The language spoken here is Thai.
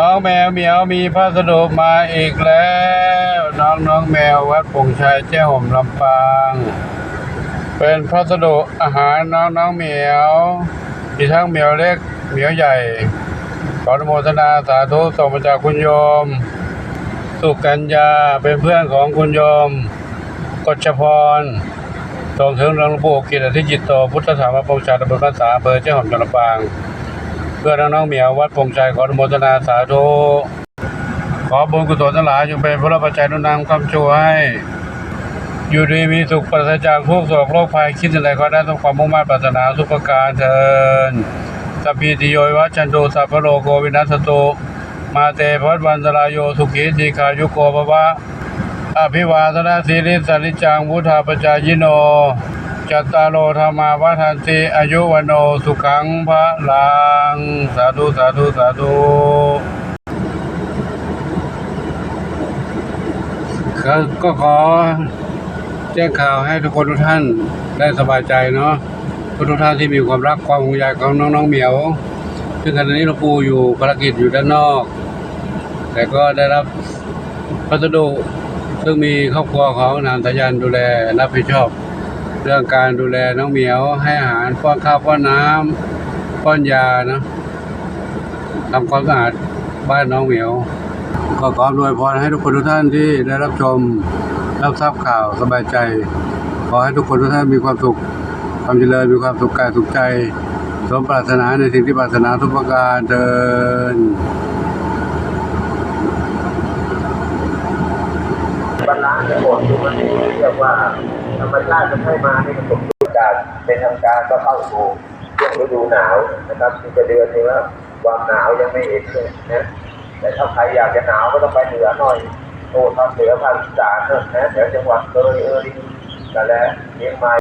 น้องแมวเหมียวมีพัสดุมาอีกแล้ว น้องน้องแมววัดปงชัยเจ้ห่มลำปาง เป็นพัสดุอาหารน้องน้องเหมียวมีทั้งเหมียวเล็กเหมียวใหญ่ ขออนุโมทนาสาธุส่งมาจากคุณโยม สุกัญญาเป็นเพื่อนของคุณโยมกฎชพรส่งถึงหลวงปู่กิตติจิตโตพุทธสามปงชาตำบลภาษาอำเภอเจ้าหอมจังหวัดลำปาง พื่อน้องๆเหมียววัดปงชัยขออนุโมทนาสาธุขอบุญกุศลทั้งหลายจงเป็นพระปัจจัยนุนนำคำช่วย อยู่ดีมีสุขปราศจากทุกข์โศกโรคภัยคิดอะไรก็ได้ต้องความมุ่งมั่นปรารถนาทุกประการเทินสัพพิติโยวัชันตุสัพพโลกโควินัสสตุมาเตภวัตวันตรายโยสุขีทีขายุโกภวะอภิวาทนาสีริสานิจังวุธาปจายโน จัตตารโอธรรมาวัฏันติอายุวันโนสุขังพระลัง สาธุสาธุสาธุก็ก็ขอแจ้งข่าวให้ทุกคนทุกท่านได้สบายใจเนาะทุกท่านที่มีความรักความห่วงใยของน้องๆเหมียว ซึ่งขณะนี้หลวงปู่อยู่ภารกิจอยู่ด้านนอก แต่ก็ได้รับพัสดุซึ่งมีครอบครัวของนางตายันดูแลรับผิดชอบ เรื่องการดูแลน้องเหมียวให้อาหารป้อนข้าวป้อนน้ำป้อนยานะทำความสะอาดบ้านน้องเหมียว ก็ขออวยพรให้ทุกคนทุกท่านที่ได้รับชม รับทราบข่าวสบายใจ ขอให้ทุกคนทุกท่านมีความสุข ความเจริญมีความสุขกายสุขใจ สมปรารถนาในสิ่งที่ปรารถนาทุกประการเดิน บาลานซ์ทั้งหมดที่มันเรียกว่าธรรมชาติจะให้มาให้มันสมดุลกันเป็นทางการก็เข้าสู่ช่วงฤดูหนาวนะครับมีจะเดือนนี้ว่าความหนาวยังไม่เห็นเลยนะแต่ถ้าใครอยากจะหนาวก็ต้องไปเหนือหน่อยโน่นภาคเหนือภาคอีสานเนอะนะแถวจังหวัดเลยเอ่ยแต่และเนียงไม้